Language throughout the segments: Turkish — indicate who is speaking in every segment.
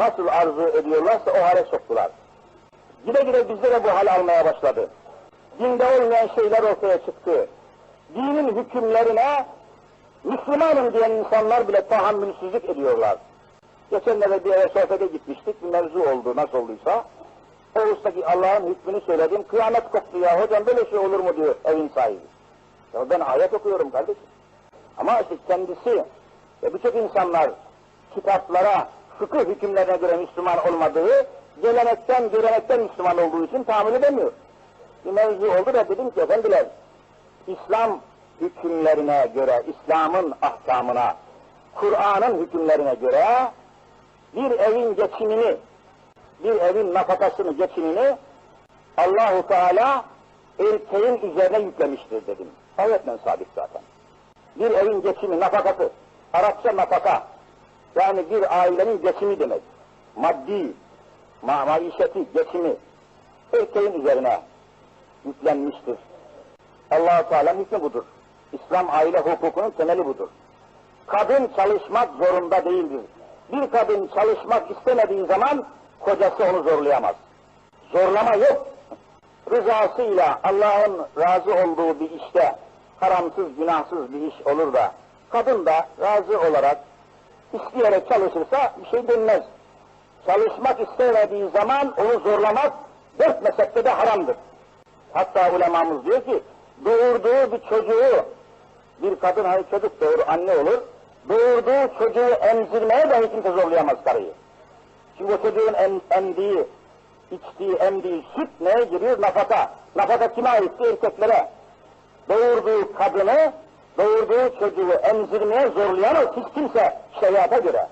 Speaker 1: nasıl arzu ediyorlarsa o hale soktular. Gide gide bizde de bu hal almaya başladı. Dinde olmayan şeyler ortaya çıktı. Dinin hükümlerine Müslümanım diyen insanlar bile tahammülsüzlük ediyorlar. Geçenlerde bir eve sohbete gitmiştik, bir mevzu oldu nasıl olduysa. O ustaki Allah'ın hükmünü söyledim, kıyamet koptu ya, hocam böyle şey olur mu diyor evin sahibi. Ya ben ayet okuyorum kardeşim. Ama işte kendisi ve birçok insanlar kitaplara, fıkıh hükümlerine göre Müslüman olmadığı, gelenekten, görenekten Müslüman olduğu için tahammül edemiyor. Bir mevzu oldu da dedim ki efendiler, İslam hükümlerine göre, İslam'ın ahkamına, Kur'an'ın hükümlerine göre bir evin geçimini, bir evin nafakasını, geçimini Allahu Teala erkeğin üzerine yüklemiştir dedim. Ayetle sabit zaten. Bir evin geçimi, nafakası, Arapça nafaka, yani bir ailenin geçimi demek. Maddi, ma maişeti, geçimi, erkeğin üzerine yüklenmiştir. allah Teala hükmü budur. İslam aile hukukunun temeli budur. Kadın çalışmak zorunda değildir. Bir kadın çalışmak istemediği zaman kocası onu zorlayamaz. Zorlama yok. Rızasıyla Allah'ın razı olduğu bir işte haramsız, günahsız bir iş olur da kadın da razı olarak isteyerek çalışırsa bir şey denmez. Çalışmak istemediği zaman onu zorlamak dört mezhepte de haramdır. Hatta ulemamız diyor ki doğurduğu bir çocuğu bir kadın hani çocuk doğur, anne olur, doğurduğu çocuğu emzirmeye dahi kimse zorlayamaz karıyı. Çünkü o çocuğun em, emdiği, içtiği, emdiği süt neye giriyor? Nafaka. Nafaka kime aitti? Erkeklere. Doğurduğu kadını, doğurduğu çocuğu emzirmeye zorlayamaz hiç kimse şeriata göre.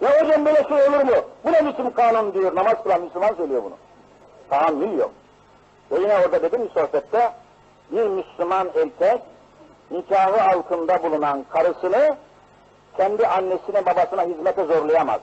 Speaker 1: Ya hocam böyle şey olur mu? Bu ne biçim kanun diyor, namaz kılan Müslüman söylüyor bunu. Tahammül yok. Ve yine orada dedim sohbette, bir Müslüman erkek nikahı altında bulunan karısını kendi annesine babasına hizmete zorlayamaz.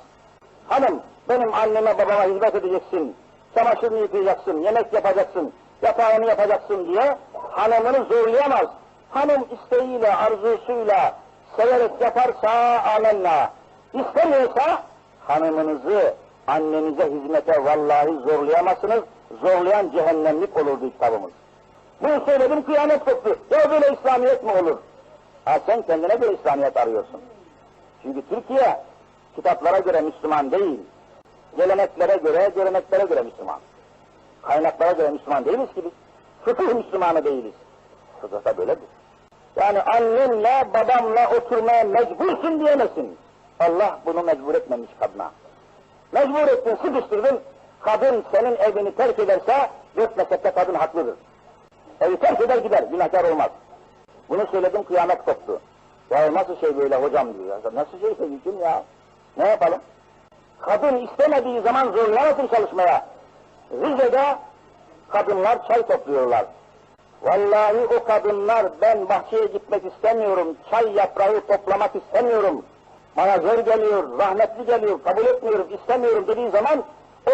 Speaker 1: Hanım benim anneme babama hizmet edeceksin, çamaşırını yıkayacaksın, yemek yapacaksın, yatağını yapacaksın diye hanımını zorlayamaz. Hanım isteğiyle, arzusuyla, severek yaparsa amenna. İstemiyorsa hanımınızı annenize hizmete vallahi zorlayamazsınız. Zorlayan cehennemlik olurdu kitabımız. Bunu söyledim kıyamet koptu. Ya böyle İslamiyet mi olur? Ha sen kendine göre İslamiyet arıyorsun. Çünkü Türkiye kitaplara göre Müslüman değil. Geleneklere göre, göreneklere göre Müslüman. Kaynaklara göre Müslüman değiliz ki biz. Fıkıh Müslümanı değiliz. Fıkıhta böyledir. Yani annenle, babamla oturmaya mecbursun diyemezsin. Allah bunu mecbur etmemiş kadına. Mecbur ettin, sıkıştırdın. Kadın senin evini terk ederse, dört mezhepte kadın haklıdır. Evi terk eder gider, günahkar olmaz. Bunu söyledim, kıyamet koptu. Ya nasıl şey böyle hocam diyor. Ya, nasıl şey mümkün ya? Ne yapalım? Kadın istemediği zaman zorlamasın çalışmaya. Rize'de kadınlar çay topluyorlar. Vallahi o kadınlar ben bahçeye gitmek istemiyorum, çay yaprağı toplamak istemiyorum. Bana zor geliyor, rahmetli geliyor, kabul etmiyorum, istemiyorum dediği zaman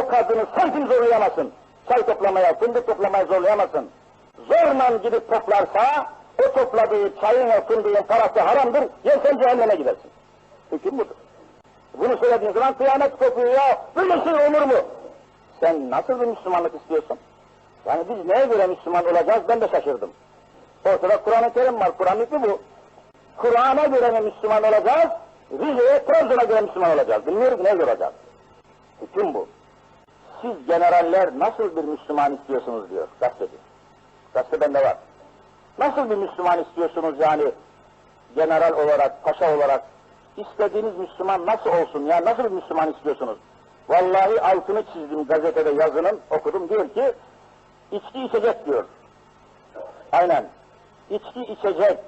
Speaker 1: o kadını sakın zorlayamasın. Çay toplamaya, fındık toplamaya zorlayamasın. Zorla gidip toplarsa o topladığı çayın ve fındığın parası haramdır, yersen cehenneme gidersin. Hüküm budur. Bunu söylediğin zaman kıyamet kopuyor ya, böyle şey olur mu? Sen nasıl bir Müslümanlık istiyorsun? Yani biz neye göre Müslüman olacağız ben de şaşırdım. Ortada Kur'an-ı Kerim var, Kur'an hükmü bu. Kur'an'a göre mi Müslüman olacağız, Rize'ye, Trabzon'a göre Müslüman olacağız. Bilmiyoruz göre olacağız. Hüküm bu. Siz generaller nasıl bir Müslüman istiyorsunuz diyor gazeteci. Gazete bende var. Nasıl bir Müslüman istiyorsunuz yani general olarak, paşa olarak istediğiniz Müslüman nasıl olsun ya nasıl bir Müslüman istiyorsunuz? Vallahi altını çizdim gazetede yazının okudum diyor ki içki içecek diyor. Aynen. İçki içecek,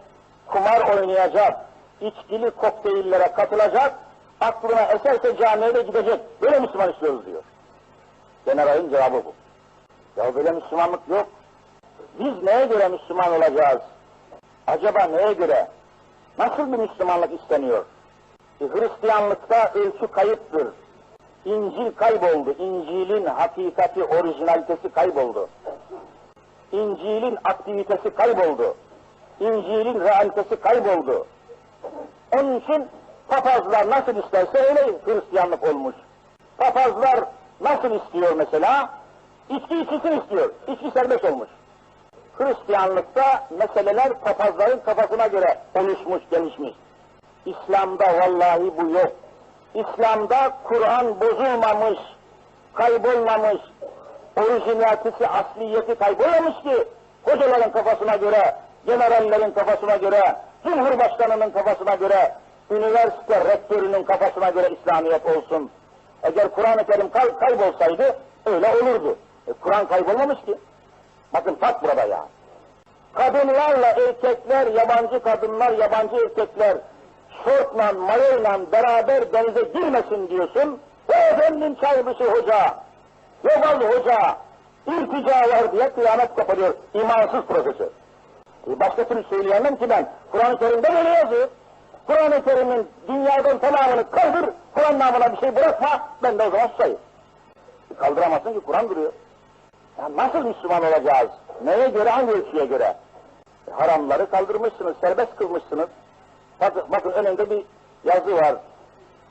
Speaker 1: kumar oynayacak, içkili kokteyllere katılacak, aklına eserse camiye de gidecek. Böyle Müslüman istiyoruz diyor. Generalin cevabı bu. Ya böyle Müslümanlık yok. Biz neye göre Müslüman olacağız? Acaba neye göre? Nasıl bir Müslümanlık isteniyor? Hristiyanlıkta ölçü kayıptır. İncil kayboldu. İncil'in hakikati, orijinalitesi kayboldu. İncil'in aktivitesi kayboldu. İncil'in realitesi kayboldu. Onun için papazlar nasıl isterse öyle Hristiyanlık olmuş. Papazlar nasıl istiyor mesela? İçki içilsin istiyor. İçki serbest olmuş. Hristiyanlıkta meseleler papazların kafasına göre oluşmuş, gelişmiş. İslam'da vallahi bu yok. İslam'da Kur'an bozulmamış, kaybolmamış, orijinalitesi, asliyeti kaybolmamış ki hocaların kafasına göre, generallerin kafasına göre, cumhurbaşkanının kafasına göre, üniversite rektörünün kafasına göre İslamiyet olsun. Eğer Kur'an-ı Kerim kay- kaybolsaydı öyle olurdu. E, Kur'an kaybolmamış ki. Bakın fark burada ya. Kadınlarla erkekler, yabancı kadınlar, yabancı erkekler şortla, mayoyla beraber denize girmesin diyorsun. O efendim çaybaşı hoca, yobaz hoca, irtica var diye kıyamet koparıyor imansız profesör. E başka türlü söyleyemem ki ben. Kur'an-ı Kerim'de böyle yazıyor. Kur'an-ı Kerim'in dünyadan tamamını kaldır, Kur'an namına bir şey bırakma, ben de o zaman susayım. Kaldıramazsın ki Kur'an duruyor. Ya nasıl Müslüman olacağız? Neye göre, hangi ölçüye göre? E, haramları kaldırmışsınız, serbest kılmışsınız. Bakın, bakın önünde bir yazı var.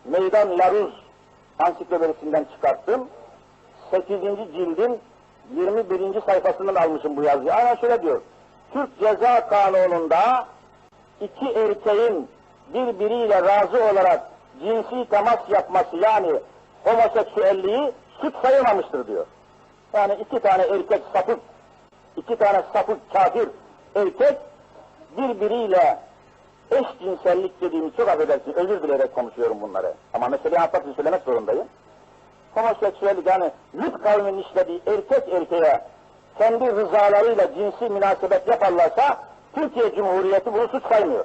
Speaker 1: Meydan Laruz ansiklopedisinden çıkarttım. 8. cildin 21. sayfasından almışım bu yazıyı. Aynen şöyle diyor. Türk Ceza Kanunu'nda iki erkeğin birbiriyle razı olarak cinsi temas yapması yani homoseksüelliği suç sayılmamıştır diyor. Yani iki tane erkek sapık, iki tane sapık kafir erkek birbiriyle eşcinsellik dediğimi çok affedersin, özür dileyerek konuşuyorum bunları. Ama meseleyi anlatmak için söylemek zorundayım. Homoseksüellik yani Lut kavminin işlediği erkek erkeğe kendi rızalarıyla cinsi münasebet yaparlarsa Türkiye Cumhuriyeti bunu suç saymıyor.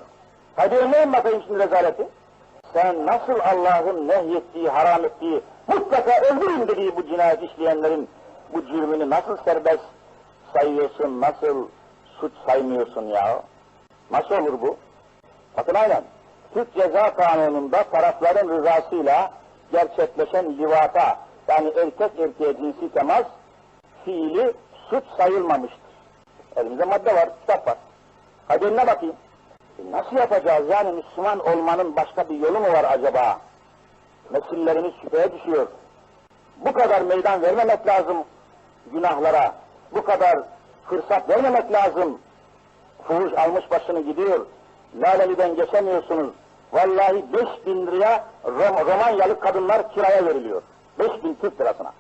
Speaker 1: Hadi örneğin bakayım şimdi rezaleti. Sen nasıl Allah'ın nehyettiği, haram ettiği, mutlaka öldürün dediği bu cinayet işleyenlerin bu cürmünü nasıl serbest sayıyorsun, nasıl suç saymıyorsun ya? Nasıl olur bu? Bakın aynen. Türk Ceza Kanunu'nda tarafların rızasıyla gerçekleşen livata, yani erkek erkeğe cinsi temas fiili suç sayılmamıştır. Elimizde madde var, kitap var. Önüne bakayım. E nasıl yapacağız yani Müslüman olmanın başka bir yolu mu var acaba? Nesillerimiz şüpheye düşüyor. Bu kadar meydan vermemek lazım günahlara. Bu kadar fırsat vermemek lazım. Fuhuş almış başını gidiyor. Laleli'den geçemiyorsunuz. Vallahi 5000 liraya Rom Romanyalı kadınlar kiraya veriliyor. 5000 Türk lirasına.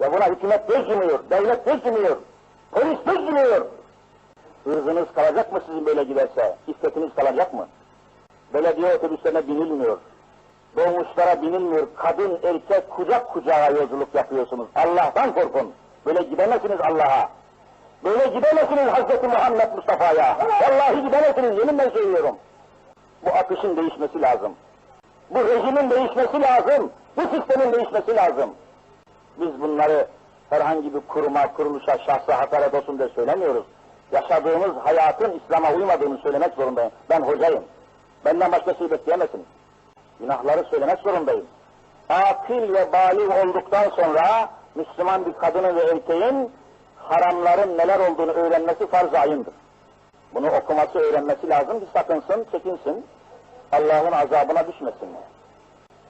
Speaker 1: Ve buna hükümet göz yumuyor, devlet göz yumuyor, polis göz yumuyor. Hırzınız kalacak mı sizin böyle giderse? İffetiniz kalacak mı? Belediye otobüslerine binilmiyor. Doğmuşlara binilmiyor. Kadın, erkek kucak kucağa yolculuk yapıyorsunuz. Allah'tan korkun. Böyle gidemezsiniz Allah'a. Böyle gidemezsiniz Hazreti Muhammed Mustafa'ya. Vallahi gidemezsiniz, yeminle söylüyorum. Bu akışın değişmesi lazım. Bu rejimin değişmesi lazım. Bu sistemin değişmesi lazım. Biz bunları herhangi bir kuruma, kuruluşa, şahsa hakaret olsun diye söylemiyoruz. Yaşadığımız hayatın İslam'a uymadığını söylemek zorundayım. Ben hocayım. Benden başka şey bekleyemezsiniz. Günahları söylemek zorundayım. Akil ve balik olduktan sonra Müslüman bir kadının ve erkeğin haramların neler olduğunu öğrenmesi farz-ı ayındır. Bunu okuması, öğrenmesi lazım ki sakınsın, çekinsin. Allah'ın azabına düşmesin.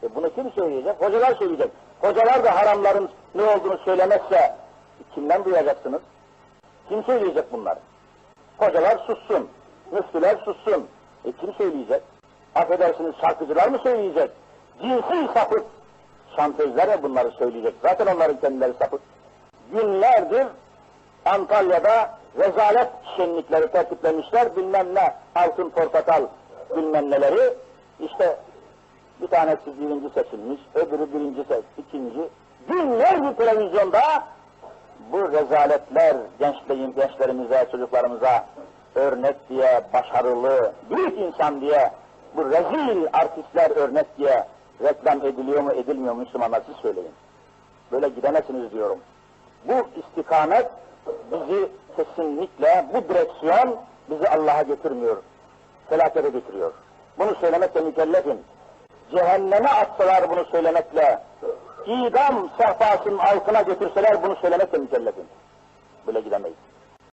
Speaker 1: E bunu kim söyleyecek? Hocalar söyleyecek. Hocalar da haramların ne olduğunu söylemezse kimden duyacaksınız? Kim söyleyecek bunları? Hocalar sussun, müftüler sussun. E kim söyleyecek? Affedersiniz şarkıcılar mı söyleyecek? Cinsi sapık. Şantözler ya bunları söyleyecek. Zaten onların kendileri sapık. Günlerdir Antalya'da rezalet şenlikleri tertiplemişler. Bilmem ne altın portakal bilmem neleri. İşte bir tanesi birinci seçilmiş, öbürü birinci seç, ikinci. Günlerdir televizyonda bu rezaletler gençliğin, gençlerimize, çocuklarımıza örnek diye, başarılı, büyük insan diye, bu rezil artistler örnek diye reklam ediliyor mu, edilmiyor mu Müslümanlar siz söyleyin. Böyle gidemezsiniz diyorum. Bu istikamet bizi kesinlikle, bu direksiyon bizi Allah'a götürmüyor. Felakete götürüyor. Bunu söylemekle mükellefim. Cehenneme atsalar bunu söylemekle, idam sehpasının altına götürseler bunu söylemekle mükellefim. Böyle gidemeyiz.